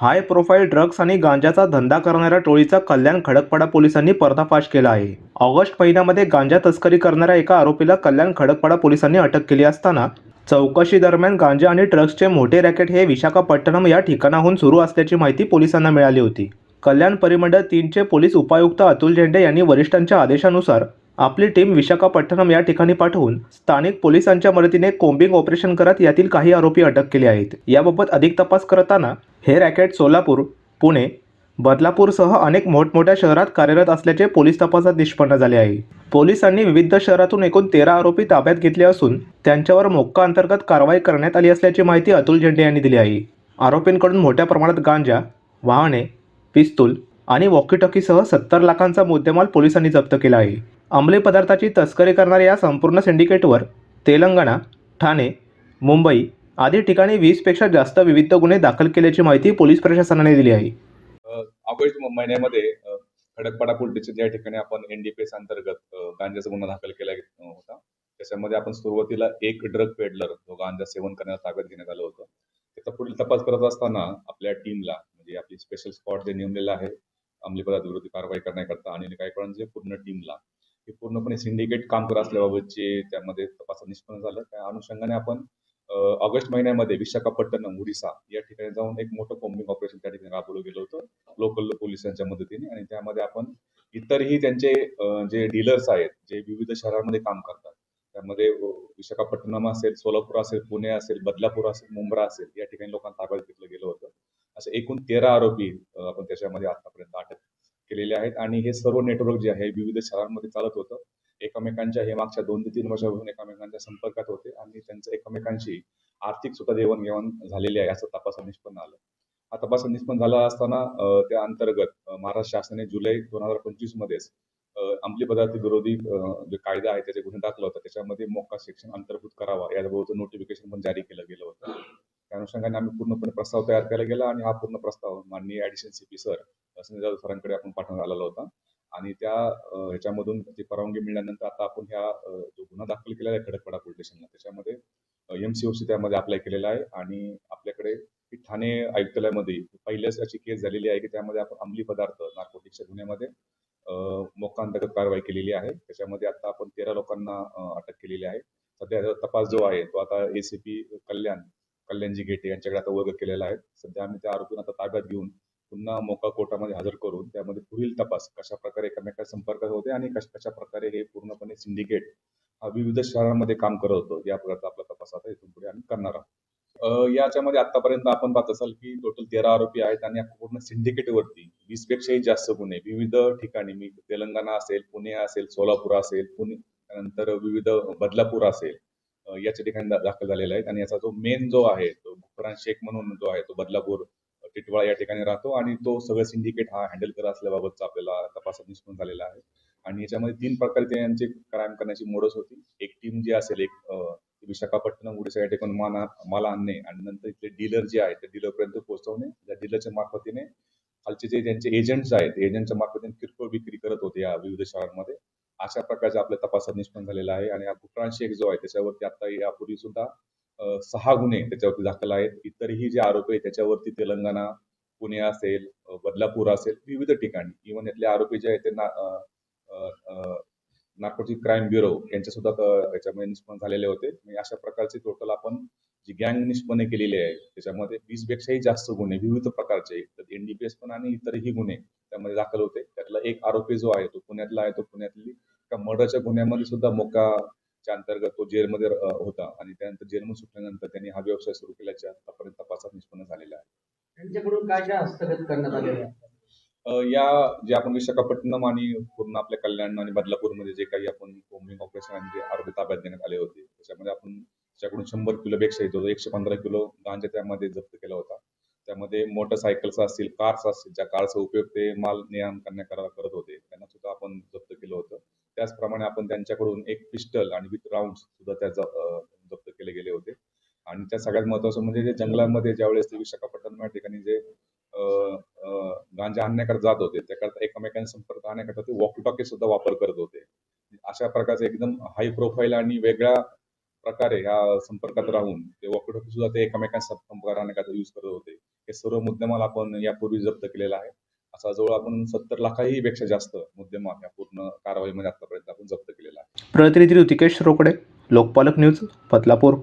High profile drugs आणि गांजाचा धंदा करणाऱ्या टोळीचा कल्याण खडकपाडा पोलिसांनी पर्दाफाश केला आहे. ऑगस्ट महिन्यामध्ये गांजा तस्करी करणाऱ्या एका आरोपीला कल्याण खडकपाडा पोलिसांनी अटक केली असताना चौकशी दरम्यान गांजा आणि ड्रग्जचे मोठे रॅकेट हे विशाखापट्टणम या ठिकाणाहून सुरू असल्याची माहिती पोलिसांना मिळाली होती. कल्याण परिमंडळ तीनचे पोलीस उपायुक्त अतुल झेंडे यांनी वरिष्ठांच्या आदेशानुसार आपली टीम विशाखापट्टणम या ठिकाणी पाठवून स्थानिक पोलिसांच्या मदतीने कोम्बिंग ऑपरेशन करत यातील काही आरोपी अटक केले आहेत. याबाबत अधिक तपास करताना हे रॅकेट सोलापूर पुणे बदलापूरसह अनेक मोठमोठ्या शहरात कार्यरत असल्याचे पोलीस तपासात निष्पन्न झाले आहे. पोलिसांनी विविध शहरातून एकूण तेरा आरोपी ताब्यात घेतले असून त्यांच्यावर मोक्का अंतर्गत कारवाई करण्यात आली असल्याची माहिती अतुल झेंडे यांनी दिली आहे. आरोपींकडून मोठ्या प्रमाणात गांजा वाहने पिस्तूल आणि वॉकीटॉकीसह सत्तर लाखांचा मुद्देमाल पोलिसांनी जप्त केला आहे. अंमली पदार्थाची तस्करी करणाऱ्या या संपूर्ण सिंडिकेटवर तेलंगणा ठाणे मुंबई आदी ठिकाणी वीसपेक्षा जास्त विविध गुन्हे दाखल केल्याची माहिती पोलीस प्रशासनाने दिली आहे. ऑगस्ट महिन्यामध्ये खडकपाडा पोलीस या ठिकाणी आपण एनडीपीएस अंतर्गत गांजाचा गुन्हा दाखल केला होता त्याच्यामध्ये आपण सुरुवातीला एक ड्रग पेडलर जो गांजा सेवन करण्यास ताब्यात घेण्यात आलं होतं त्याचा पुढील तपास करत असताना आपल्या टीमला म्हणजे आपली स्पेशल स्पॉट जे नेमलेलं आहे अंमली पदार्थ विरोधी कारवाई करण्याकरता आणि काही पूर्ण टीमला हे पूर्णपणे सिंडिकेट काम करत असल्याबाबतचे त्यामध्ये तपासात निष्पन्न झालं. त्या अनुषंगाने आपण ऑगस्ट महिन्यामध्ये विशाखापट्टणम उडीसा या ठिकाणी जाऊन एक मोठं कॉम्बिंग ऑपरेशन त्या ठिकाणी राबवलं गेलं होतं. लोकल पोलिसांच्या मदतीने. आणि त्यामध्ये आपण इतरही त्यांचे जे डीलर्स आहेत जे विविध शहरांमध्ये काम करतात त्यामध्ये विशाखापट्टणम असेल सोलापूर असेल पुणे असेल बदलापूर असेल मुंब्रा असेल या ठिकाणी लोकांना ताब्यात घेतलं गेलं होतं. असे एकूण तेरा आरोपी आपण त्याच्यामध्ये आता केलेले आहेत आणि हे सर्व नेटवर्क जे आहे विविध शहरांमध्ये चालत होतं. एकमेकांच्या हे मागच्या दोन ते तीन वर्षापासून एकमेकांच्या संपर्कात होते आणि त्यांचं एकमेकांशी आर्थिक सुद्धा देवाणघेवाण झालेली आहे असं तपासात निष्पन्न आलं. हा तपास निष्पन्न झाला असताना त्या अंतर्गत महाराष्ट्र शासनाने जुलै दोन हजार पंचवीस मध्येच अंमली पदार्थ विरोधी जो जे कायदा आहे त्याचे गुन्हे दाखल होता त्याच्यामध्ये मोका सेक्शन अंतर्भूत करावा याबाबत नोटिफिकेशन पण जारी केलं गेलं होतं. त्या अनुषंगाने आम्ही पूर्णपणे प्रस्ताव तयार केला गेला आणि हा पूर्ण प्रस्ताव माननीय सी सीपी सर संजय सरांकडे आपण पाठवण्यात आलेला होता. आणि त्या ह्याच्यामधून ती परवानगी मिळाल्यानंतर आता आपण ह्या जो गुन्हा दाखल केलेला आहे खडकपाडा पोलीस स्टेशनला त्याच्यामध्ये एम सी ओ सी त्यामध्ये अप्लाय केलेला आहे. आणि आपल्याकडे ठाणे आयुक्तालयामध्ये पहिल्याच अशी केस झालेली आहे की त्यामध्ये आपण अंमली पदार्थ नार्कोटिक्सच्या गुन्ह्यामध्ये मोकांतर्गत कारवाई केलेली आहे. त्याच्यामध्ये आता आपण तेरा लोकांना अटक केलेली आहे. सध्या तपास जो आहे तो आता एसीपी कल्याण कल्याणजी गेटे यांच्याकडे आता वर्ग केलेला आहे. सध्या आम्ही त्या आरोपींना आता ताब्यात घेऊन पुन्हा मोका कोर्टामध्ये हजर करून त्यामध्ये पुढील तपास कशा प्रकारे एकमेका संपर्कात होते आणि कशा कशा प्रकारे हे पूर्णपणे सिंडिकेट हा विविध शहरांमध्ये काम करत होतो या प्रकारचा आपला तपास आता इथून पुढे आम्ही करणार आहोत. याच्यामध्ये आतापर्यंत आपण पाहत असाल की टोटल तेरा आरोपी आहेत आणि पूर्ण सिंडिकेटवरती वीस पेक्षाही जास्त गुन्हे विविध ठिकाणी मी तेलंगणा असेल पुणे असेल सोलापूर असेल पुणे त्यानंतर विविध बदलापूर असेल याच्या ठिकाणी दाखल झालेला आहेत. आणि याचा जो मेन जो आहे तो गुफरान शेख म्हणून जो आहे तो बदलापूर टिटवाळा या ठिकाणी राहतो आणि तो सगळं सिंडिकेट हा हँडल करत असल्याबाबतचा आपल्याला तपासात निष्पन्न झालेला आहे. आणि याच्यामध्ये तीन प्रकारे त्यांचे क्राईम करण्याची मोडस होती. एक टीम जी असेल एक विशाखापट्टणम उडीसा या ठिकाणी माना माल आणणे आणि नंतर इथले डीलर जे आहेत त्या डीलरपर्यंत पोहोचवणे. त्या डीलरच्या मार्फतीने खालचे जे त्यांचे एजंट्स आहेत एजंटच्या मार्फतीने किरकोळ विक्री करत होते या विविध शहरांमध्ये. अशा प्रकारच्या आपल्या तपासात निष्पन्न झालेला आहे. आणि हा गुफरान शेख जो आहे त्याच्यावरती आता यापूर्वी सुद्धा सहा गुन्हे त्याच्यावरती दाखल आहेत. इतरही जे आरोपी आहेत त्याच्यावरती तेलंगणा पुणे असेल बदलापूर असेल विविध ठिकाणी. इव्हन यातले आरोपी जे आहेत ते ना क्राईम ब्युरो यांच्या सुद्धा त्याच्यामध्ये निष्पन्न झालेले होते. म्हणजे अशा प्रकारचे टोटल आपण जी गँग निष्पन्न केलेली आहे त्याच्यामध्ये वीस पेक्षाही जास्त गुन्हे विविध प्रकारचे. एनडीपीएस पण आणि इतरही गुन्हे त्यामध्ये दाखल होते. त्यातला एक आरोपी जो आहे तो पुण्यातला आहे तो पुण्यातली एका मर्डरच्या गुन्ह्यामध्ये सुद्धा मोका मोकाच्या अंतर्गत तो जेलमध्ये होता आणि त्यानंतर जेलमधून सुटल्यानंतर त्यांनी हा व्यवसाय सुरू केल्याच्या आतापर्यंत तपासात निष्पन्न झालेला आहे. त्यांच्याकडून काय काय हस्तगत करण्यात आलेलं आहे? अ, या जे आपण विशाखापट्टणम आणि पूर्ण आपल्या कल्याण आणि बदलापूरमध्ये जे काही आपण कोम्बिंग ऑपरेशन आणि जे आरोग्य ताब्यात घेण्यात आले होते त्याच्यामध्ये आपण त्याच्याकडून शंभर किलो पेक्षा येतो एकशे पंधरा किलो गांजा त्यामध्ये जप्त केला होता. त्यामध्ये मोटरसायकल्स असतील कार्स असतील ज्या कारचा उपयोग ते माल ने आण करण्याकरता करत होते त्यांना सुद्धा आपण जप्त केलं होतं. त्याचप्रमाणे आपण त्यांच्याकडून एक पिस्टल आणि विथ राऊंड सुद्धा त्या जप्त केले गेले होते. आणि त्या सगळ्यात महत्वाचं म्हणजे जे जंगलामध्ये ज्यावेळेस ते विशाखापट्टणम या ठिकाणी जे गांजा आणण्याकडे जात होते त्याकरता एकमेकांना संपर्क आणण्याकरता ते वॉकी टॉकी सुद्धा वापर करत होते. अशा प्रकारचे एकदम हाय प्रोफाईल आणि वेगळ्या प्रकारे ह्या संपर्कात राहून ते वॉकी टॉकी सुद्धा ते एकमेकांना संपर्क आणण्याकरता यूज करत होते. हे सर्व मुद्देमाल आपण यापूर्वी जप्त केलेला आहे. असा जवळ आपण सत्तर लाखाही पेक्षा जास्त मुद्देमाल या पूर्ण कारवाईमध्ये आतापर्यंत आपण जप्त केलेला आहे. प्रतिनिधी ऋतिकेश रोकडे लोकपालक न्यूज बदलापूर.